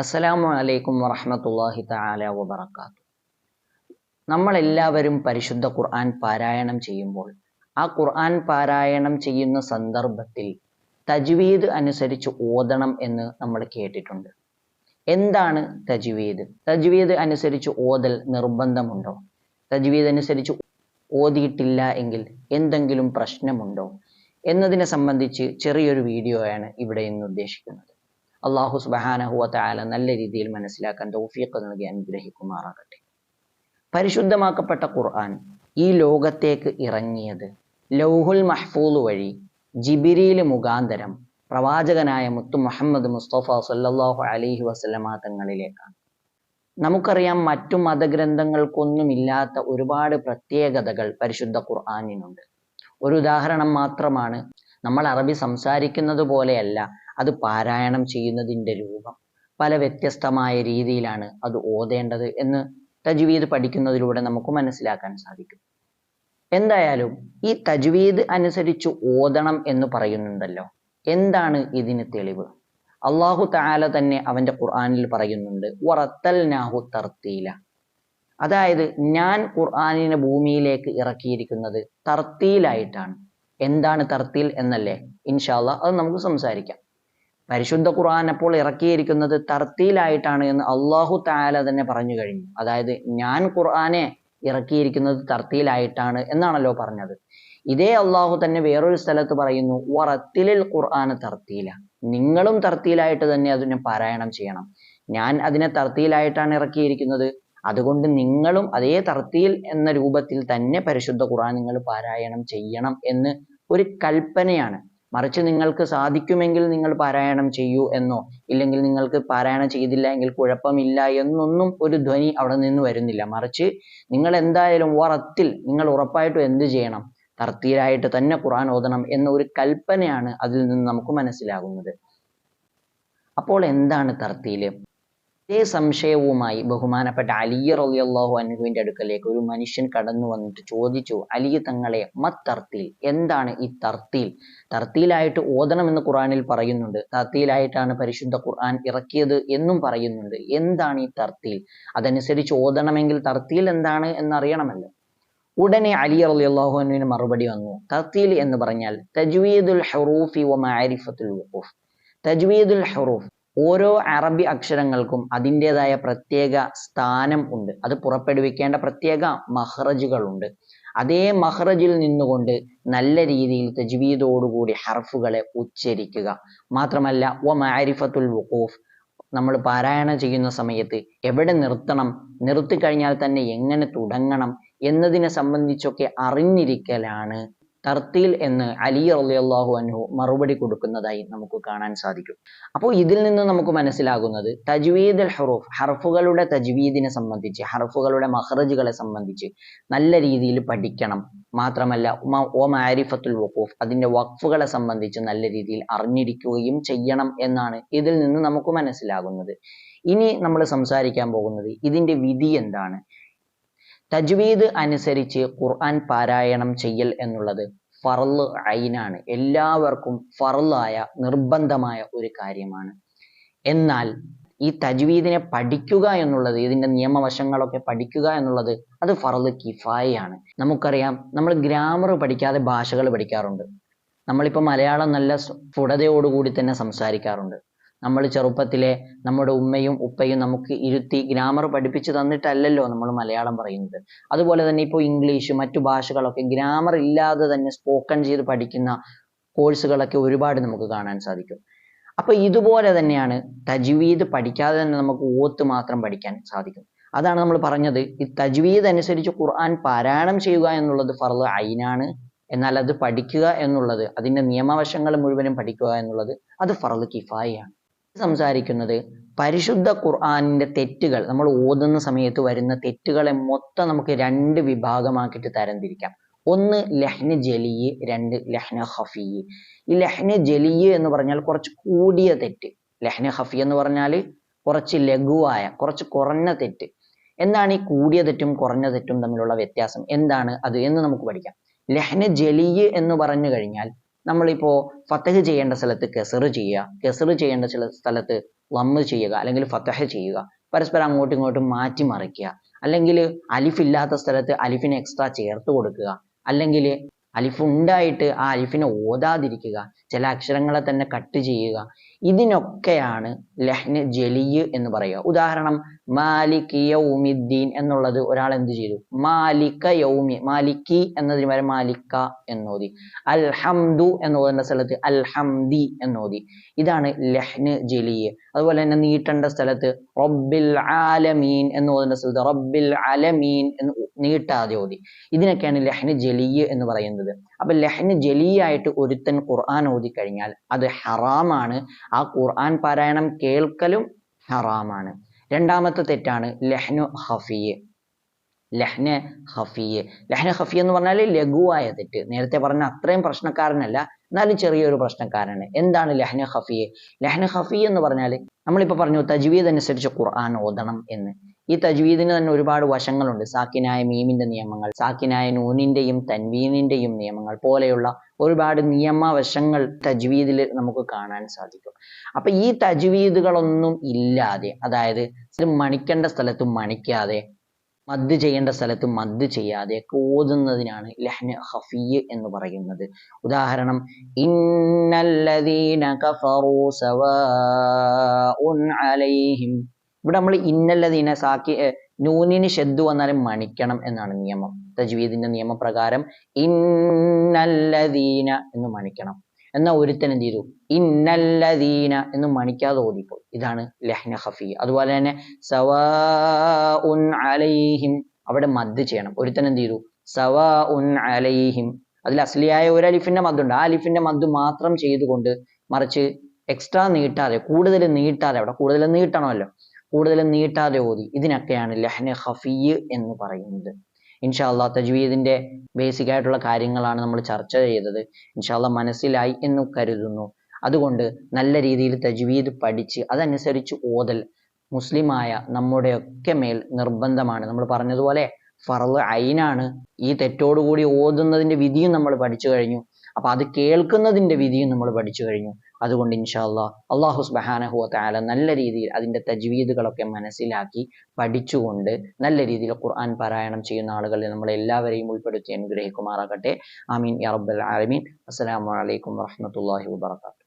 അസ്സലാമു അലൈക്കും വറഹ്മത്തുള്ളാഹി തആല വബറകാത്തു നമ്മളെല്ലാവരും പരിശുദ്ധ ഖുർആൻ പാരായണം ചെയ്യുമ്പോൾ ആ ഖുർആൻ പാരായണം ചെയ്യുന്ന സന്ദർഭത്തിൽ തജ്വീദ് അനുസരിച്ച് ഓതണം എന്ന് നമ്മൾ കേട്ടിട്ടുണ്ട്. എന്താണ് തജ്വീദ്? തജ്വീദ് അനുസരിച്ച് ഓതൽ നിർബന്ധമുണ്ടോ? തജ്വീദ് അനുസരിച്ച് ഓതിയിട്ടില്ല എങ്കിൽ എന്തെങ്കിലും പ്രശ്നമുണ്ടോ? എന്നതിനെ സംബന്ധിച്ച് ചെറിയൊരു വീഡിയോയാണ് ഇവിടെ ഇന്ന് ഉദ്ദേശിക്കുന്നത്. അള്ളാഹു സുബഹാനഹുവ താല നല്ല രീതിയിൽ മനസ്സിലാക്കാൻ തൗഫീഖ് നൽകി അനുഗ്രഹിക്കുമാറാകട്ടെ. പരിശുദ്ധമാക്കപ്പെട്ട ഖുർആൻ ഈ ലോകത്തേക്ക് ഇറങ്ങിയത് ലൗഹുൽ മഹ്ഫൂദ് വഴി ജിബിരിയിൽ മുഖാന്തരം പ്രവാചകനായ മുത്തു മുഹമ്മദ് മുസ്തഫ സല്ലല്ലാഹു അലൈഹി വസല്ലമ തങ്ങളിലേക്കാണ്. നമുക്കറിയാം മറ്റു മതഗ്രന്ഥങ്ങൾക്കൊന്നുമില്ലാത്ത ഒരുപാട് പ്രത്യേകതകൾ പരിശുദ്ധ ഖുർആാനിനുണ്ട്. ഒരു ഉദാഹരണം മാത്രമാണ് നമ്മൾ അറബി സംസാരിക്കുന്നത് പോലെയല്ല അത് പാരായണം ചെയ്യുന്നതിന്റെ രൂപം. പല വ്യത്യസ്തമായ രീതിയിലാണ് അത് ഓതേണ്ടത് എന്ന് തജ്വീദ് പഠിക്കുന്നതിലൂടെ നമുക്ക് മനസ്സിലാക്കാൻ സാധിക്കും. എന്തായാലും ഈ തജ്വീദ് അനുസരിച്ച് ഓതണം എന്ന് പറയുന്നുണ്ടല്ലോ. എന്താണ് ഇതിന് തെളിവ്? അള്ളാഹു താല തന്നെ അവന്റെ ഖുർആാനിൽ പറയുന്നുണ്ട് വറത്തൽ നാഹു തർത്തീല. അതായത് ഞാൻ ഖുർആാനിനെ ഭൂമിയിലേക്ക് ഇറക്കിയിരിക്കുന്നത് തർത്തീലായിട്ടാണ്. എന്താണ് തർത്തീൽ എന്നല്ലേ? ഇൻഷാല്ല അത് നമുക്ക് സംസാരിക്കാം. പരിശുദ്ധ ഖുർആൻ അപ്പോൾ ഇറക്കിയിരിക്കുന്നത് തർത്തീലായിട്ടാണ് എന്ന് അള്ളാഹു താല തന്നെ പറഞ്ഞു കഴിഞ്ഞു. അതായത് ഞാൻ ഖുർആനെ ഇറക്കിയിരിക്കുന്നത് തർത്തീലായിട്ടാണ് എന്നാണല്ലോ പറഞ്ഞത്. ഇതേ അള്ളാഹു തന്നെ വേറൊരു സ്ഥലത്ത് പറയുന്നു വറത്തിലിൽ ഖുർആന് തർത്തീല. നിങ്ങളും തർത്തീലായിട്ട് തന്നെ അതിനെ പാരായണം ചെയ്യണം. ഞാൻ അതിനെ തർത്തീലായിട്ടാണ് ഇറക്കിയിരിക്കുന്നത്. അതുകൊണ്ട് നിങ്ങളും അതേ തർത്തീൽ എന്ന രൂപത്തിൽ തന്നെ പരിശുദ്ധ ഖുർആൻ നിങ്ങൾ പാരായണം ചെയ്യണം എന്ന് ഒരു കൽപ്പനയാണ്. മറിച്ച് നിങ്ങൾക്ക് സാധിക്കുമെങ്കിൽ നിങ്ങൾ പാരായണം ചെയ്യൂ എന്നോ ഇല്ലെങ്കിൽ നിങ്ങൾക്ക് പാരായണം ചെയ്തില്ല എങ്കിൽ കുഴപ്പമില്ല എന്നൊന്നും ഒരു ധ്വനി അവിടെ നിന്ന് വരുന്നില്ല. മറിച്ച് നിങ്ങൾ എന്തായാലും ഉറത്തിൽ നിങ്ങൾ ഉറപ്പായിട്ടും എന്ത് ചെയ്യണം? തർത്തീരായിട്ട് തന്നെ ഖുർആൻ ഓതണം എന്ന ഒരു കൽപ്പനയാണ് അതിൽ നിന്ന് നമുക്ക് മനസ്സിലാകുന്നത്. അപ്പോൾ എന്താണ് തർത്തീൽ? ഇതേ സംശയവുമായി ബഹുമാനപ്പെട്ട അലി റളിയല്ലാഹു അൻഹുവിന്റെ അടുക്കലേക്ക് ഒരു മനുഷ്യൻ കടന്നു വന്നിട്ട് ചോദിച്ചു അലി തങ്ങളെ മത്തർത്തീൽ എന്താണ് ഈ തർത്തീൽ? തർത്തീലായിട്ട് ഓതണമെന്ന് ഖുറാനിൽ പറയുന്നുണ്ട്. തർത്തീലായിട്ടാണ് പരിശുദ്ധ ഖുർആൻ ഇറക്കിയത് എന്നും പറയുന്നുണ്ട്. എന്താണ് ഈ തർത്തീൽ? അതനുസരിച്ച് ഓതണമെങ്കിൽ തർത്തീൽ എന്താണ് എന്നറിയണമല്ലോ. ഉടനെ അലി റളിയല്ലാഹു അനുവിന് മറുപടി വന്നു. തർത്തീൽ എന്ന് പറഞ്ഞാൽ തജ്വീദുൽ ഹുറൂഫി വ മാരിഫത്തുൽ തജ്വീദുൽ ഹുറൂഫ് ഓരോ അറബി അക്ഷരങ്ങൾക്കും അതിന്റെതായ പ്രത്യേക സ്ഥാനം ഉണ്ട്. അത് പുറപ്പെടുവിക്കേണ്ട പ്രത്യേക മഹ്റജുകളുണ്ട്. അതേ മഹ്റജിൽ നിന്നുകൊണ്ട് നല്ല രീതിയിൽ തജ്വീദോടുകൂടി ഹർഫുകളെ ഉച്ചരിക്കുക. മാത്രമല്ല ഒ മാരിഫത്തുൽ വഖൂഫ് നമ്മൾ പാരായണം ചെയ്യുന്ന സമയത്ത് എവിടെ നിർത്തണം നിർത്തി കഴിഞ്ഞാൽ തന്നെ എങ്ങനെ തുടങ്ങണം എന്നതിനെ സംബന്ധിച്ചൊക്കെ അറിഞ്ഞിരിക്കലാണ് തർത്തീൽ എന്ന് അലി റളിയല്ലാഹു അൻഹു മറുപടി കൊടുക്കുന്നതായി നമുക്ക് കാണാൻ സാധിക്കും. അപ്പോൾ ഇതിൽ നിന്ന് നമുക്ക് മനസ്സിലാകുന്നത് തജ്വീദ് അൽ ഹുറൂഫ് ഹർഫുകളുടെ തജ്വീദിനെ സംബന്ധിച്ച് ഹർഫുകളുടെ മഹ്റജുകളെ സംബന്ധിച്ച് നല്ല രീതിയിൽ പഠിക്കണം. മാത്രമല്ല ഓ മാരിഫത്തുൽ വഖൂഫ് അതിന്റെ വഖഫുകളെ സംബന്ധിച്ച് നല്ല രീതിയിൽ അറിഞ്ഞിരിക്കുകയും ചെയ്യണം എന്നാണ് ഇതിൽ നിന്ന് നമുക്ക് മനസ്സിലാകുന്നത്. ഇനി നമ്മൾ സംസാരിക്കാൻ പോകുന്നത് ഇതിന്റെ വിധി എന്താണ്? തജ്വീദ് അനുസരിച്ച് ഖുർആൻ പാരായണം ചെയ്യൽ എന്നുള്ളത് ഫറൽ ഐനാണ്. എല്ലാവർക്കും ഫറലായ നിർബന്ധമായ ഒരു കാര്യമാണ്. എന്നാൽ ഈ തജ്വീദിനെ പഠിക്കുക എന്നുള്ളത് ഇതിന്റെ നിയമവശങ്ങളൊക്കെ പഠിക്കുക എന്നുള്ളത് അത് ഫറൽ കിഫായാണ് നമുക്കറിയാം നമ്മൾ ഗ്രാമർ പഠിക്കാതെ ഭാഷകൾ പഠിക്കാറുണ്ട്. നമ്മളിപ്പോൾ മലയാളം നല്ല സ്ഫുടതയോടുകൂടി തന്നെ സംസാരിക്കാറുണ്ട്. നമ്മൾ ചെറുപ്പത്തിലെ നമ്മുടെ ഉമ്മയും ഉപ്പയും നമുക്ക് ഇരുത്തി ഗ്രാമർ പഠിപ്പിച്ചു തന്നിട്ടല്ലല്ലോ നമ്മൾ മലയാളം പറയുന്നത്. അതുപോലെ തന്നെ ഇപ്പോൾ ഇംഗ്ലീഷ് മറ്റു ഭാഷകളൊക്കെ ഗ്രാമർ ഇല്ലാതെ തന്നെ സ്പോക്കൺ ചെയ്ത് പഠിക്കുന്ന കോഴ്സുകളൊക്കെ ഒരുപാട് നമുക്ക് കാണാൻ സാധിക്കും. അപ്പോൾ ഇതുപോലെ തന്നെയാണ് തജ്വീദ് പഠിക്കാതെ തന്നെ നമുക്ക് ഓത്ത് മാത്രം പഠിക്കാൻ സാധിക്കും. അതാണ് നമ്മൾ പറഞ്ഞത് ഈ തജ്വീദ് അനുസരിച്ച് ഖുർആൻ പാരായണം ചെയ്യുക എന്നുള്ളത് ഫർൾ ഐനാണ് എന്നാൽ അത് പഠിക്കുക എന്നുള്ളത് അതിന്റെ നിയമവശങ്ങൾ മുഴുവനും പഠിക്കുക എന്നുള്ളത് അത് ഫർൾ കിഫായാണ് സംസാരിക്കുന്നത്? പരിശുദ്ധ ഖുർആാനിന്റെ തെറ്റുകൾ നമ്മൾ ഓതുന്ന സമയത്ത് വരുന്ന തെറ്റുകളെ മൊത്തം നമുക്ക് രണ്ട് വിഭാഗമാക്കിയിട്ട് തരംതിരിക്കാം. ഒന്ന് ലഹ്ന ജലിയ് രണ്ട് ലഹ്ന ഹഫിയ് ഈ ലഹ്ന ജലിയ് എന്ന് പറഞ്ഞാൽ കുറച്ച് കൂടിയ തെറ്റ്. ലഹ്ന ഹഫി എന്ന് പറഞ്ഞാൽ കുറച്ച് ലഘുവായ കുറച്ച് കുറഞ്ഞ തെറ്റ്. എന്താണ് ഈ കൂടിയ തെറ്റും കുറഞ്ഞ തെറ്റും തമ്മിലുള്ള വ്യത്യാസം? എന്താണ് അത് എന്ന് നമുക്ക് പഠിക്കാം. ലഹ്ന ജലിയ് എന്ന് പറഞ്ഞു കഴിഞ്ഞാൽ നമ്മളിപ്പോ ഫത്തഹ് ചെയ്യേണ്ട സ്ഥലത്ത് കെസറ് ചെയ്യുക. കെസറ് ചെയ്യേണ്ട ചില സ്ഥലത്ത് ലമ്മ് ചെയ്യുക. അല്ലെങ്കിൽ ഫത്തഹ ചെയ്യുക. പരസ്പരം അങ്ങോട്ടും ഇങ്ങോട്ടും മാറ്റി മറിക്കുക. അല്ലെങ്കിൽ അലിഫ് ഇല്ലാത്ത സ്ഥലത്ത് അലിഫിനെ എക്സ്ട്രാ ചേർത്ത് കൊടുക്കുക. അല്ലെങ്കിൽ അലിഫ് ഉണ്ടായിട്ട് ആ അലിഫിനെ ഓതാതിരിക്കുക. ചില അക്ഷരങ്ങളെ തന്നെ കട്ട് ചെയ്യുക. ഇതിനൊക്കെയാണ് ലഹ്ന ജലിയ് എന്ന് പറയുക. ഉദാഹരണം മാലിക് യൗമിദ്ദീൻ എന്നുള്ളത് ഒരാൾ എന്ത് ചെയ്തു? മാലിക യൗമി മാലിക്കി എന്നതിന് പകരം മാലിക്ക എന്നോതി. അൽഹംദു എന്ന് പറയുന്ന സ്ഥലത്ത് അൽഹംദി എന്നോതി. ഇതാണ് ലഹ്ന ജലിയ് അതുപോലെ തന്നെ നീട്ടേണ്ട സ്ഥലത്ത് റബ്ബിൽ ആലമീൻ എന്ന് പറയുന്ന സ്ഥലത്ത് റബ്ബിൽ അലമീൻ എന്ന് നീട്ടാതെ ഓതി. ഇതിനൊക്കെയാണ് ലഹ്ന ജലിയ് എന്ന് പറയുന്നത്. അപ്പൊ ലഹന് ജലിയായിട്ട് ഒരുത്തൻ ഖുർആൻ ഓതി കഴിഞ്ഞാൽ അത് ഹറാമാണ്. ആ ഖുർആൻ പാരായണം കേൾക്കലും ഹറാമാണ്. രണ്ടാമത്തെ തെറ്റാണ് ലഹ്നു ഹഫിയ്. ലഹ്ന ഹഫിയ്. ലഹ്ന ഹഫി എന്ന് പറഞ്ഞാൽ ലഘുവായ തെറ്റ്. നേരത്തെ പറഞ്ഞ അത്രയും പ്രശ്നക്കാരനല്ല എന്നാലും ചെറിയൊരു പ്രശ്നക്കാരനാണ്. എന്താണ് ലഹ്ന ഹഫിയ്? ലഹ്ന ഹഫി എന്ന് പറഞ്ഞാൽ നമ്മളിപ്പോൾ പറഞ്ഞു തജ്വീദ് അനുസരിച്ച് ഖുർആൻ ഓതണം എന്ന്. ഈ തജ്വീദിന് തന്നെ ഒരുപാട് വശങ്ങളുണ്ട്. സാക്കിനായ മീമിന്റെ നിയമങ്ങൾ സാക്കിനായ നൂനിന്റെയും തൻവീനിന്റെയും നിയമങ്ങൾ പോലെയുള്ള ഒരുപാട് നിയമവശങ്ങൾ തജ്വീദിൽ നമുക്ക് കാണാൻ സാധിക്കും. അപ്പൊ ഈ തജ്വീദുകളൊന്നും ഇല്ലാതെ അതായത് മണിക്കേണ്ട സ്ഥലത്ത് മണിക്കാതെ മദ് ചെയ്യേണ്ട സ്ഥലത്ത് മദ് ചെയ്യാതെ ഓതുന്നതിനാണ് ലഹ്ന ഹഫിയ് എന്ന് പറയുന്നത്. ഉദാഹരണം ഇന്നല്ലദീന സവാഉൻ അലൈഹിം ഇവിടെ നമ്മൾ ഇന്നല്ലതിനെ സാക്കി നൂനിന് ഷെദ് വന്നാലും മണിക്കണം എന്നാണ് നിയമം. തജ്വീദിന്റെ നിയമപ്രകാരം ഇന്നല്ലദീന എന്ന് മണിക്കണം. എന്നാൽ ഒരുത്തൻ എന്ത് ചെയ്തു? ഇന്നല്ലദീന എന്ന് മണിക്കാതെ ഓടിപ്പോയി. ഇതാണ് ലഹ്ന ഹഫി അതുപോലെ തന്നെ സവാ അലൈഹിം. അവിടെ മദ് ചെയ്യണം. ഒരുത്തൻ എന്ത് ചെയ്തു? സവാ ഉൻ അലൈഹിം. അതിൽ അസ്ലിയായ ഒരു അലിഫിന്റെ മദ്ദുണ്ട് ആ അലിഫിന്റെ മദ് മാത്രം ചെയ്തുകൊണ്ട് മറിച്ച് എക്സ്ട്രാ നീട്ടാതെ കൂടുതൽ നീട്ടാതെ അവിടെ കൂടുതൽ നീട്ടണമല്ലോ. കൂടുതൽ നീട്ടാതെ ഓതി. ഇതിനൊക്കെയാണ് ലഹ്ന ഖഫീയ് എന്ന് പറയുന്നത്. ഇൻഷാല്ല തജ്വീദിന്റെ ബേസിക് ആയിട്ടുള്ള കാര്യങ്ങളാണ് നമ്മൾ ചർച്ച ചെയ്തത്. ഇൻഷാല്ല മനസ്സിലായി എന്ന് കരുതുന്നു. അതുകൊണ്ട് നല്ല രീതിയിൽ തജ്വീദ് പഠിച്ച് അതനുസരിച്ച് ഓതൽ മുസ്ലിമായ നമ്മുടെയൊക്കെ മേൽ നിർബന്ധമാണ്. നമ്മൾ പറഞ്ഞതുപോലെ ഫറൽ അയിനാണ് ഈ തെറ്റോടുകൂടി ഓതുന്നതിന്റെ വിധിയും നമ്മൾ പഠിച്ചു കഴിഞ്ഞു. അപ്പൊ അത് കേൾക്കുന്നതിന്റെ വിധിയും നമ്മൾ പഠിച്ചു കഴിഞ്ഞു. അതുകൊണ്ട് ഇൻഷാല്ല അള്ളാഹു സ്ബഹാനഹുഅല നല്ല രീതിയിൽ അതിന്റെ തജ്വീദുകളൊക്കെ മനസ്സിലാക്കി പഠിച്ചുകൊണ്ട് നല്ല രീതിയിൽ ഖുർആൻ പാരായണം ചെയ്യുന്ന ആളുകളിൽ നമ്മളെല്ലാവരെയും ഉൾപ്പെടുത്തി അനുഗ്രഹിക്കുമാറാകട്ടെ. ആമീൻ. യാ റബ്ബൽ ആലമീൻ. അസ്സലാമു അലൈക്കും വറഹ്മത്തുള്ളാഹി വബറകാതുഹു.